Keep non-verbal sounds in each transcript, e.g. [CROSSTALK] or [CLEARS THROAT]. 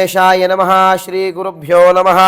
गणेशाय नमः श्री गुरुभ्यो नमः.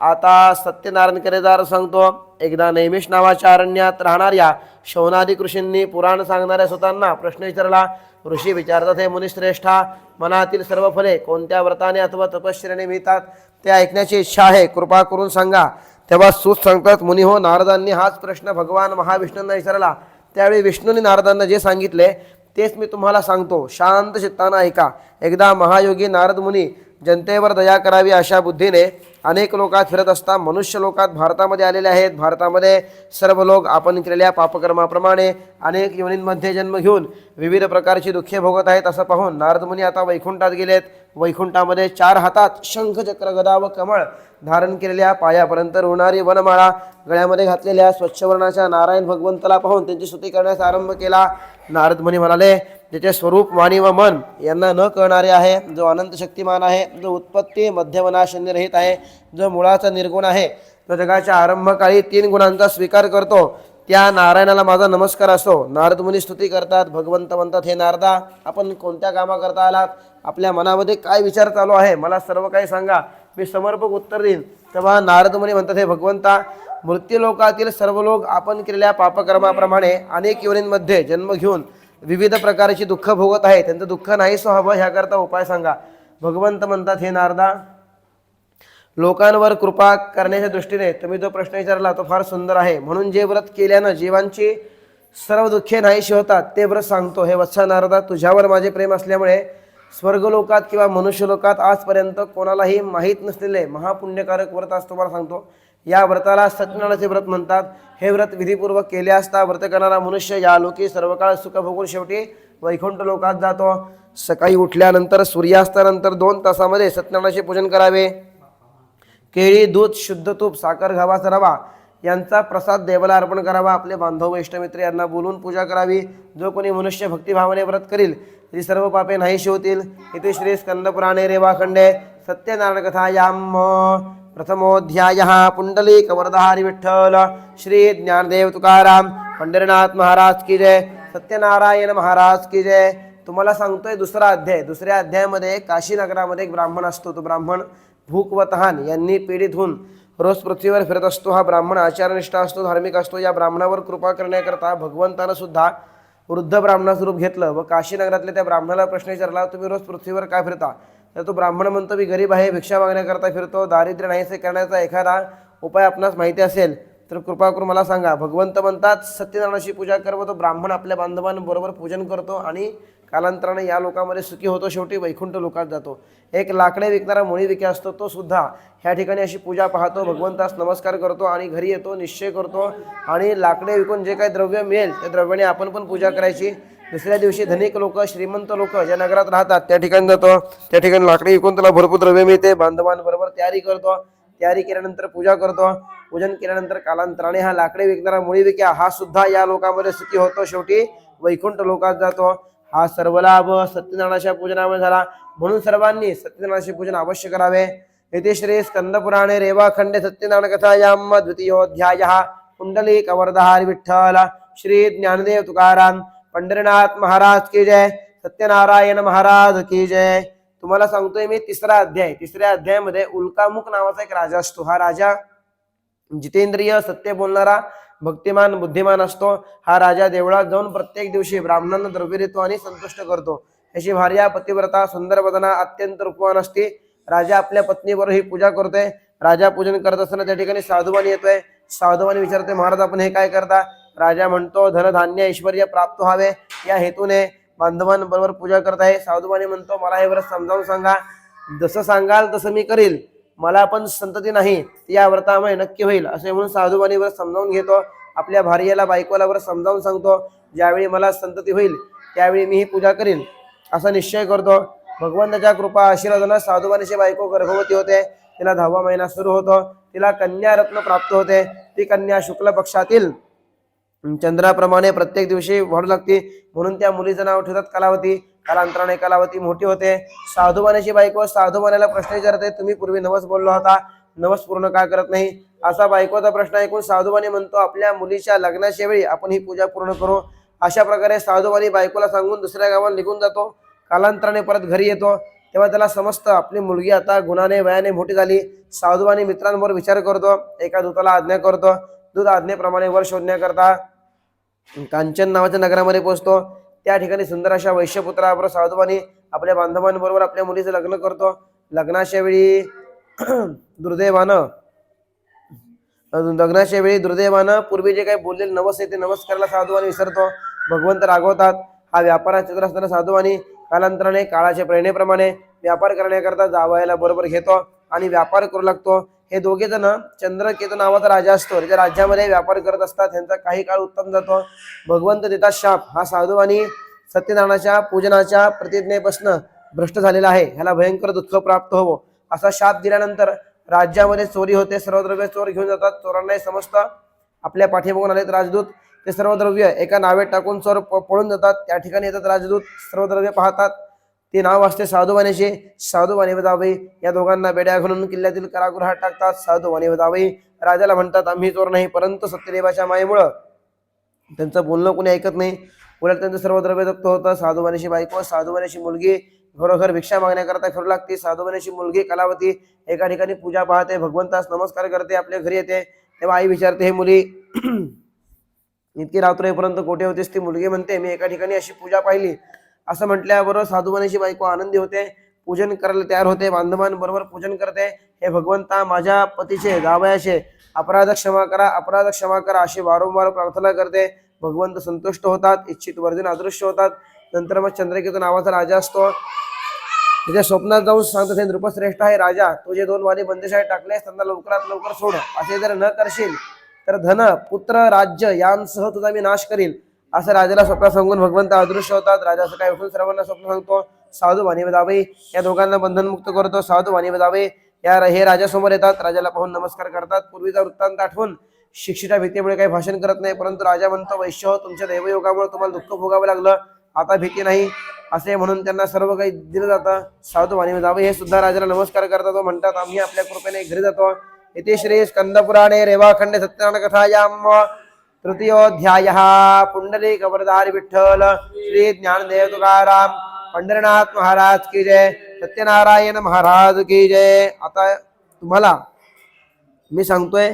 आता सत्यनारायण केरेदार सांगतो एकदा नैमिष नावाच्या अरण्यात राहणाऱ्या शौनादी ऋषींनी पुराण सांगणाऱ्या स्वतःना प्रश्न विचारला ऋषी विचारतात हे मुनिश्रेष्ठा मनातील सर्व फले कोणत्या व्रताने अथवा तपश्चर्याने मिळतात? ते ऐकण्याची इच्छा आहे कृपा करून सांगा. तेव्हा सूत सांगतात मुनी हो नारदांनी हाच प्रश्न भगवान महाविष्णूंना विचारला. त्यावेळी विष्णूंनी नारदांना जे सांगितले तेच मी तुम्हाला सांगतो. शांत चित्ताना ऐका. एकदा महायोगी नारद मुनी जनतेवर दया करावी अशा बुद्धीने अनेक लोकात फिरत असता मनुष्य लोकात भारतामध्ये आलेले आहेत. भारतामध्ये सर्व लोक आपण केलेल्या पापकर्माप्रमाणे अनेक योनींमध्ये जन्म घेऊन विविध प्रकारची दुःखे भोगत आहेत असं पाहून नारद मुनी आता वैकुंठात गेलेत. वैकुंठामध्ये चार हातात शंख चक्र गदा व कमळ धारण केलेल्या पायापर्यंत रुणारी वनमाळा गळ्यामध्ये घातलेल्या स्वच्छ वर्णाच्या नारायण भगवंताला पाहून त्यांची स्तुती करण्यास आरंभ केला. नारद मुनी म्हणाले ज्याचे स्वरूप वाणी व मन यांना न कळणारे आहे जो अनंत शक्तिमान आहे जो उत्पत्ती मध्यमना शून्यरहित आहे जो मुळाचा निर्गुण आहे जो जगाच्या आरंभकाळी तीन गुणांचा स्वीकार करतो त्या नारायणाला माझा नमस्कार असतो नारद मुनी स्तुती करतात भगवंत म्हणतात हे नारदा आपण कोणत्या कामा करता आलात? आपल्या मनामध्ये काय विचार चालू आहे? मला सर्व काही सांगा मी समर्पक उत्तर देईन. तेव्हा नारद मुनी म्हणतात हे भगवंता मृत्यूलोकातील सर्व लोक आपण केलेल्या पापकर्माप्रमाणे अनेक योनींमध्ये जन्म घेऊन विविध प्रकारची दुःख भोगत आहे त्यांचं दुःख नाही हवं ह्याकरता उपाय सांगा. भगवंत म्हणतात हे नारदा लोकांवर कृपा करण्याच्या दृष्टीने तुम्ही जो प्रश्न विचारला तो फार सुंदर आहे. म्हणून जे व्रत केल्यानं जीवांची सर्व दुःखे नाहीशी होतात ते व्रत सांगतो. हे वत्सा नारदा तुझ्यावर माझे प्रेम असल्यामुळे स्वर्गलोकात किंवा मनुष्यलोकात आजपर्यंत कोणालाही माहीत नसलेले महापुण्यकारक व्रत आज तुम्हाला सांगतो. या व्रताला सत्यनारायणाचे व्रत म्हणतात. हे व्रत विधीपूर्वक केले असता व्रत करणारा मनुष्य या लोकी सर्व काळ सुख भोगून शेवटी वैकुंठ लोकात जातो. सकाळी उठल्यानंतर सूर्यास्तानंतर दोन तासामध्ये सत्यनारायणाचे पूजन करावे. केळी दूध शुद्ध तूप साखर घावा रवा यांचा प्रसाद देवाला अर्पण करावा. आपले बांधव इष्टमित्र यांना बोलून पूजा करावी. जो कोणी मनुष्य भक्तिभावाने व्रत करील ती सर्व पापे नाहीशी होतील. इथे श्री स्कंदपुराणे रेवाखंडे सत्यनारायण कथा याम प्रथमोध्याय पुंडलिक वरदहारी विठ्ठल श्री ज्ञानदेव तुकाराम पंढरीनाथ महाराज की जय सत्यनारायण महाराज की जय. तुम्हाला सांगतोय दुसरा अध्याय दुसऱ्या अध्यायामध्ये काशीनगरामध्ये एक ब्राह्मण असतो तो ब्राह्मण भूक व तहान यांनी पीडित होऊन रोज पृथ्वीवर फिरत असतो. हा ब्राह्मण आचारनिष्ठा असतो धार्मिक असतो. या ब्राह्मणावर कृपा करण्याकरता भगवंतानं सुद्धा वृद्ध ब्राह्मणाचं रूप घेतलं व काशीनगरातल्या त्या ब्राह्मणाला प्रश्न विचारला तुम्ही रोज पृथ्वीवर काय फिरता? तर तो ब्राह्मण म्हणतो मी गरीब आहे भिक्षा मागण्याकरता फिरतो दारिद्र्य नाहीसे करण्याचा एखादा उपाय आपणास माहिती असेल तर कृपा करून मला सांगा. भगवंत म्हणतात सत्यनारायणाची पूजा कर तो ब्राह्मण आपल्या बांधवांबरोबर पूजन करतो आणि कालांतराने या लोकांमध्ये सुखी होतो शेवटी वैकुंठ लोकात जातो. एक लाकडे विकणारा मुळी विके असतो तो सुद्धा ह्या ठिकाणी अशी पूजा पाहतो भगवंतास नमस्कार करतो आणि घरी येतो निश्चय करतो आणि लाकडे विकून जे काही द्रव्य मिळेल त्या द्रव्याने आपण पण पूजा करायची. दुसऱ्या दिवशी धनिक लोक श्रीमंत लोक ज्या नगरात राहतात त्या ठिकाणी जातो. त्या ठिकाणी लाकडी विकून त्याला भरपूर द्रव्य मिळते. बांधवांबरोबर तयारी करतो. तयारी केल्यानंतर पूजा करतो. पूजन केल्यानंतर कालांतराने हा लाकडे विकणारा मुळी विक्या हा सुद्धा या लोकांमध्ये स्थिती होतो. शेवटी वैकुंठ लोकात जातो. हा सर्व लाभ सत्यनारायणाच्या पूजनामुळे झाला. म्हणून सर्वांनी सत्यनारायणाचे पूजन अवश्य करावे. येथे श्री स्कंदपुराणे रेवाखंडे सत्यनारायण कथायाम द्वितीयोध्याय कुंडली कवर्धार विठ्ठल श्री ज्ञानदेव तुकाराम पंढरीनाथ महाराज की जय सत्यनारायण महाराज की जय. तुम्हाला सांगतोय मी तिसरा अध्याय. तिसऱ्या अध्यायामध्ये उल्कामुख नावाचा एक राजा असतो. हा राजा जितेंद्रिय सत्य बोलणारा भक्तिमान बुद्धिमान असतो. हा राजा देवळात जाऊन प्रत्येक दिवशी ब्राह्मणांना द्रव्य देतो आणि संतुष्ट करतो. याची भार्या पतिव्रता सुंदर वदना अत्यंत रूपवान असते. राजा आपल्या पत्नीवर ही पूजा करतोय. राजा पूजन करत असताना त्या ठिकाणी साधुवानी येतोय. साधुवानी विचारतोय महाराज आपण हे काय करता? राजा म्हणतो धनधान्य ऐश्वर्य प्राप्त व्हावे. या हेतूने बांधवांबरोबर पूजा करत आहे. साधुबाने म्हणतो मला हे व्रत समजावून सांगा. जसं सांगाल तसं मी करील. मला पण संतती नाही. ती या व्रतामुळे नक्की होईल. असे म्हणून साधुबाने व्रत समजावून घेतो. आपल्या भार्याला बायकोला व्रत समजावून सांगतो ज्यावेळी मला संतती होईल त्यावेळी मी ही पूजा करीन. असा निश्चय करतो. भगवंताच्या कृपा आशीर्वादानं साधुबानीची बायको गर्भवती होते. तिला दहावा महिना सुरू होतो. तिला कन्या रत्न प्राप्त होते. ती कन्या शुक्ल पक्षातील चंद्राप्रमाणे प्रत्येक दिवशी वाढू लागते. म्हणून त्या मुलीचं नाव ठेवतात कलावती. कालांतराने कलावती मोठी होते. साधुबाण्याची बायको साधुबाण्याला प्रश्न विचारते तुम्ही पूर्वी नवस बोललो होता? नवस पूर्ण का करत नाही? असा बायकोचा प्रश्न ऐकून साधुबानी म्हणतो आपल्या मुलीच्या लग्नाच्या वेळी आपण ही पूजा पूर्ण करू. अशा प्रकारे साधुबानी बायकोला सांगून दुसऱ्या गावाला निघून जातो. कालांतराने परत घरी येतो. तेव्हा त्याला समजतं आपली मुलगी आता गुणाने वयाने मोठी झाली. साधुबानी मित्रांवर विचार करतो. एका दूताला आज्ञा करतो. दूध आज्ञेप्रमाणे वर शोधण्याकरता कांचन नावाच्या नगरामध्ये पोहोचतो. त्या ठिकाणी सुंदर अशा वैश्यपुत्राबरोबर साधुबानी आपल्या बांधवांबरोबर आपल्या मुलीचं लग्न करतो. लग्नाच्या वेळी [CLEARS THROAT] दुर्दैवानं लग्नाच्या वेळी दुर्दैवानं पूर्वी जे काही बोललेले नवस आहे ते नवस करायला साधुवानी विसरतो. भगवंत रागवतात. हा व्यापारात चित्र असताना साधुवानी कालांतराने काळाच्या प्रेरणेप्रमाणे व्यापार करण्याकरता जावयाला बरोबर घेतो आणि व्यापार करू लागतो. हे दोघे जण चंद्रकेतू नावाचा राजा असतो. त्याच्या राज्यामध्ये व्यापार करत असतात त्यांचा काही काळ उत्तम जातो. भगवंत देतात शाप हा साधू आणि सत्यनारायणाच्या पूजनाच्या प्रतिज्ञेपासून भ्रष्ट झालेला आहे. ह्याला भयंकर दुःख प्राप्त होवो. असा शाप दिल्यानंतर राज्यामध्ये चोरी होते. सर्व द्रव्य चोर घेऊन जातात. चोरांनाही समजतं आपल्या पाठीमागून आलेत राजदूत. ते सर्व द्रव्य एका नावेत टाकून चोर प- पळून जातात. त्या ठिकाणी येतात राजदूत. सर्व द्रव्य पाहतात. ते नाव असते साधुवानीचे साधुवाणी वदावे या दोघांना बेड्या घालून किल्ल्यातील कारागृहात टाकतात. साधुवाणी वदावे राजाला म्हणतात आम्ही चोर नाही परंतु सत्यदेवाच्या मायेमुळं. त्यांचं बोलणं कोणी ऐकत नाही. उलट त्यांचं सर्व द्रव्य जप्त होतं. साधुवानीची बायको साधुवानीची मुलगी घरोघर भिक्षा मागण्याकरता फिरू लागते. साधुवानीची मुलगी कलावती एका ठिकाणी पूजा पाहते भगवंतास नमस्कार करते आपल्या घरी येते. तेव्हा आई विचारते हे मुली इतकी रात्रेपर्यंत कोठे होतीस? ती मुलगी म्हणते मी एका ठिकाणी अशी पूजा पाहिली. असं म्हटल्याबरोबर साधुवानीची बायको आनंदी होते पूजन करायला तयार होते बांधवांबरोबर पूजन करते. हे भगवंता माझ्या पतीचे जावयाचे अपराध क्षमा करा अपराध क्षमा करा अशी वारंवार प्रार्थना करते. भगवंत संतुष्ट होतात इच्छित वर्धन अदृश्य होतात. नंतर मग चंद्रकेतू नावाचा राजा असतो. तिच्या स्वप्नात जाऊन सांगतात हे नृपश्रेष्ठ आहे राजा तुझे दोन वाणी बंदिशाळे टाकलेस त्यांना लवकरात लवकर सोड. असे जर न करशील तर धन पुत्र राज्य यांसह तुझा मी नाश करील असं राजाला स्वप्न सांगून भगवंत अदृश्य होतात. राजा सकाळी उठून सर्वांना स्वप्न सांगतो. साधू वाणी बदावे या दोघांना बंधनमुक्त करतो. साधू वाणी बदावे या हे राजासमोर येतात. राजाला पाहून नमस्कार करतात. पूर्वीचा वृत्तांत आठवून शिक्षिता भीतीमुळे काही भाषण करत नाही परंतु राजा म्हणतो वैश्य हो, तुमच्या दैवयोगामुळे तुम्हाला दुःख भोगावं लागलं. आता भीती नाही. असे म्हणून त्यांना सर्व काही दिलं जातं. साधू वाणी जावे हे सुद्धा राजाला नमस्कार करतात. व म्हणतात आम्ही आपल्या कृपेने घरी जातो. येथे श्री स्कंदपुराणे रेवाखंडे सत्यनारायण कथा या तृतीयोध्याय पुंडलिक वरदारी विठ्ठल श्री ज्ञानदेव तुकाराम पंढरनाथ महाराज की जय सत्यनारायण महाराज की जय। आता तुम्हाला मी सांगतोय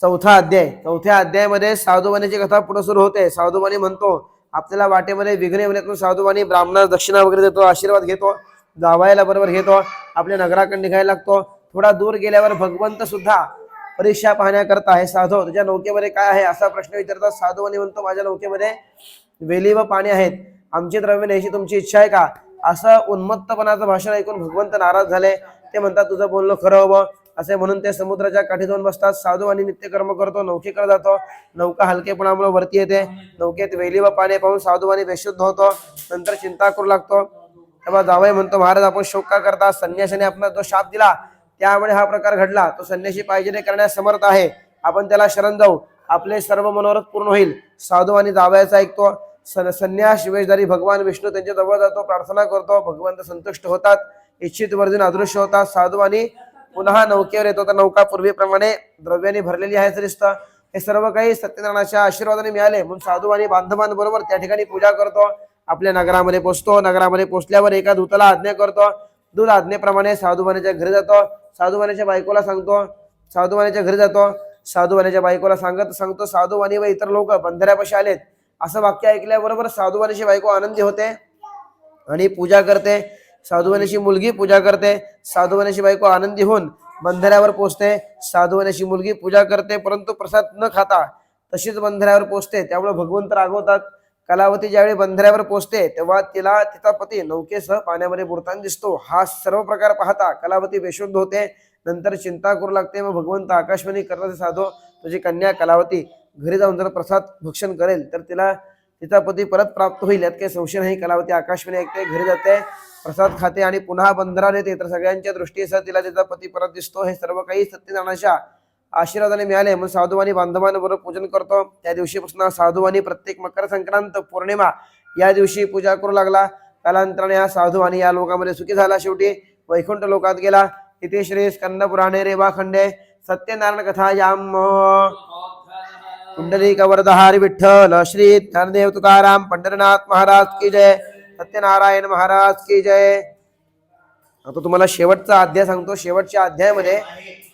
चौथा अध्याय. चौथ्या अध्यायामध्ये साधुवाणीची कथा पुढे सुरू होते. साधुवाणी म्हणतो आपल्याला वाटेमध्ये विघ्न येण्यातून साधुवाणी ब्राह्मणास दक्षिणा वगैरे देतो आशीर्वाद घेतो जावायला बरोबर घेतो आपल्या नगराकडे निघायला लागतो. थोडा दूर गेल्यावर भगवंत सुद्धा परीक्षा पाहण्याकरता हे साधव तुझ्या नौकेमध्ये काय आहे असा प्रश्न विचारतात. साधुवाणी म्हणतो माझ्या नौकेमध्ये वेली व पाणी आहेत. आमची द्रव्य न्यायची तुमची इच्छा आहे का? असं उन्मत्तपणाचं भाषण ऐकून भगवंत नाराज झाले. ते म्हणतात तुझं बोलणं खरं हवं. असे म्हणून ते समुद्राच्या काठी जाऊन बसतात. साधू आणि नित्यकर्म करतो. नौकेकडे जातो. नौका हलकेपणामुळे वरती येते. नौकेत वेली व पाणी पाहून साधू आणि बेशुद्ध होतो. नंतर चिंता करू लागतो. तेव्हा जावई म्हणतो महाराज आपण शोक का करता? संन्यासाने आपला जो शाप दिला त्यामुळे हा प्रकार घडला. तो संन्याशी पाहिजे करण्यास समर्थ आहे. आपण त्याला शरण जाऊ. आपले सर्व मनोरथ पूर्ण होईल. साधू आणि जावयाचा ऐकतो सन- संन्यास वेशधारी भगवान विष्णू त्यांच्या जवळ जातो प्रार्थना करतो. भगवंत संतुष्ट होतात. इच्छित वर्जन अदृश्य होतात. साधू आणि पुन्हा नौकेवर येतो. तर नौका पूर्वीप्रमाणे द्रव्याने भरलेली आहे असं दिसतं. हे सर्व काही सत्यनारायणाच्या आशीर्वादाने मिळाले. म्हणून साधू आणि बांधवांबरोबर त्या ठिकाणी पूजा करतो. आपल्या नगरामध्ये पोचतो. नगरामध्ये पोचल्यावर एका दूताला आज्ञा करतो. दूध आज्ञेप्रमाणे साधुवानीच्या घरी जातो. साधुवानीच्या बायकोला सांगतो. साधुवानीच्या घरी जातो. साधुवानीच्या बायकोला सांगत सांगतो साधुवानी व इतर लोक पंधऱ्यापाशी आलेत. असं वाक्य ऐकल्याबरोबर साधुवानीची बायको आनंदी होते आणि पूजा करते. साधुवानीची मुलगी पूजा करते. साधुवाण्याची बायको आनंदी होऊन बंधाऱ्यावर पोचते. साधुवाण्याची मुलगी पूजा करते परंतु प्रसाद न खाता तशीच बंधाऱ्यावर पोचते. त्यामुळे भगवंत रागवतात. कलावती ज्यावेळी बंधाऱ्यावर पोचते तेव्हा तिला तिचा पती नौकेसह पाण्यामध्ये बुडताना दिसतो. हा सर्व प्रकार पाहता कलावती बेशुद्ध होते. नंतर चिंता करू लागते. मग भगवंत आकाशवाणी करण्याचे साधो तुझी कन्या कलावती घरी जाऊन जर प्रसाद भक्षण करेल तर तिला तिचा पती परत प्राप्त होईल. यात काही संशय नाही. कलावती आकाशवाणी ऐकते घरी जाते प्रसाद खाते आणि पुन्हा बंधरा येते. तर सगळ्यांच्या दृष्टीसह तिला तिचा पती परत दिसतो. हे सर्व काही सत्यनारायणाच्या आशीर्वादाने मिळाले. म्हणून साधू आणि बांधवांबरोबर पूजन करतो. त्या दिवशीपासून साधू आणि प्रत्येक मकर संक्रांत पौर्णिमा या दिवशी पूजा करू लागला. कालांतराने हा साधू आणि या लोकांमध्ये सुखी झाला. शेवटी वैकुंठ लोकात गेला. इथे श्री स्कंद पुराणे रेवा खंडे सत्यनारायण कथा याम कुंडली वरदहारी विठ्ठल श्री ज्ञानदेव तुकाराम पंढरनाथ महाराज की जय. सत्यनारायण महाराज की जय. आता तुम्हाला शेवटचा अध्याय सांगतो. शेवटच्या अध्यायामध्ये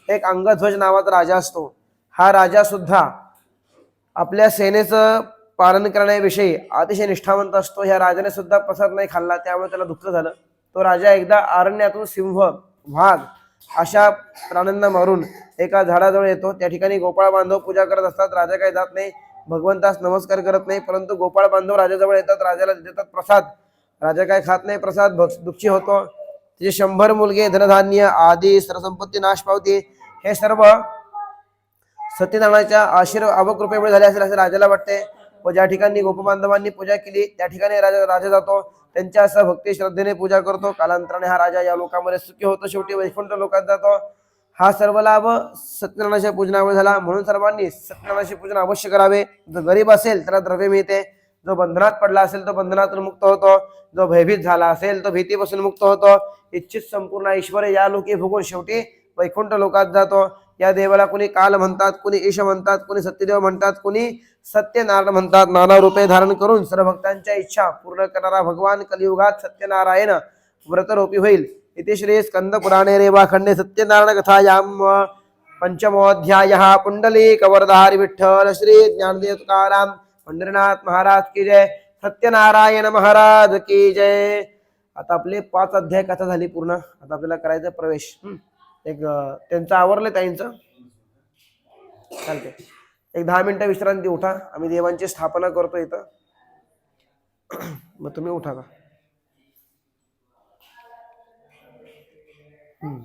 एक अंगध्वज नावाचा राजा असतो. हा राजा सुद्धा आपल्या सेनेचं पालन करण्याविषयी अतिशय निष्ठावंत असतो. ह्या राजाने सुद्धा प्रसाद नाही खाल्ला त्यामुळे त्याला दुःख झालं. तो राजा एकदा अरण्यातून सिंह वाघ अशा प्राण्यांना मारून एका झाडाजवळ येतो. त्या ठिकाणी गोपाळ बांधव पूजा करत असतात. राजा काही जात नाही भगवंतास नमस्कार करत नाही परंतु गोपाळ बांधव राजाजवळ येतात. राजाला देतात प्रसाद. राजा काय खात नाही प्रसाद दुःखी होतो. तिचे शंभर मुलगे धनधान्य आदी सरसंपत्ती नाश पावते. हे सर्व सत्यनारायणाच्या आशीर्वाद अवकृपेमुळे झाले असेल असे राजाला वाटते. व ज्या ठिकाणी गोपबांधवांनी पूजा केली त्या ठिकाणी राजा राजा जातो. त्यांच्या असं भक्ती श्रद्धेने पूजा करतो. कालांतराने हा राजा या लोकांमध्ये सुखी होतो. शेवटी वैकुंठ लोकात जातो. हा सर्व लाभ सत्यनारायणाच्या पूजनामुळे झाला. म्हणून सर्वांनी सत्यनारायणाचे पूजन अवश्य करावे. जर गरीब असेल त्याला द्रव्य मिळते. जो बंधनात पडला असेल तो बंधनातून मुक्त होतो. जो भयभीत झाला असेल तो भीतीपासून मुक्त होतो. इच्छित संपूर्ण ऐश्वर या लोकी भोगून शेवटी वैकुंठ लोकात जातो. या देवाला कुणी काल म्हणतात कुणी ईश म्हणतात कुणी सत्यदेव म्हणतात कुणी सत्यनारायण म्हणतात. नाना रूपे धारण करून सर्व भक्तांच्या इच्छा पूर्ण करणारा भगवान कलियुगात सत्यनारायण व्रतरूपी होईल. इथे श्री स्कंद पुराणे रेवाखंडे सत्यनारायण कथायाम पंचमोध्याय पुंडली कवरधारी विठ्ठल श्री ज्ञानदेव तुकाराम. पंढरीनाथ महाराज की जय सत्यनारायण महाराज की जय. आता आपले पाच अध्याय कथा झाली पूर्ण. आता आपल्याला करायचं प्रवेश. एक त्यांचं आवरलं ताईंचं. चालते एक दहा मिनिटं विश्रांती उठा. आम्ही देवांची स्थापना करतो इथं. मग तुम्ही उठा का हम्म.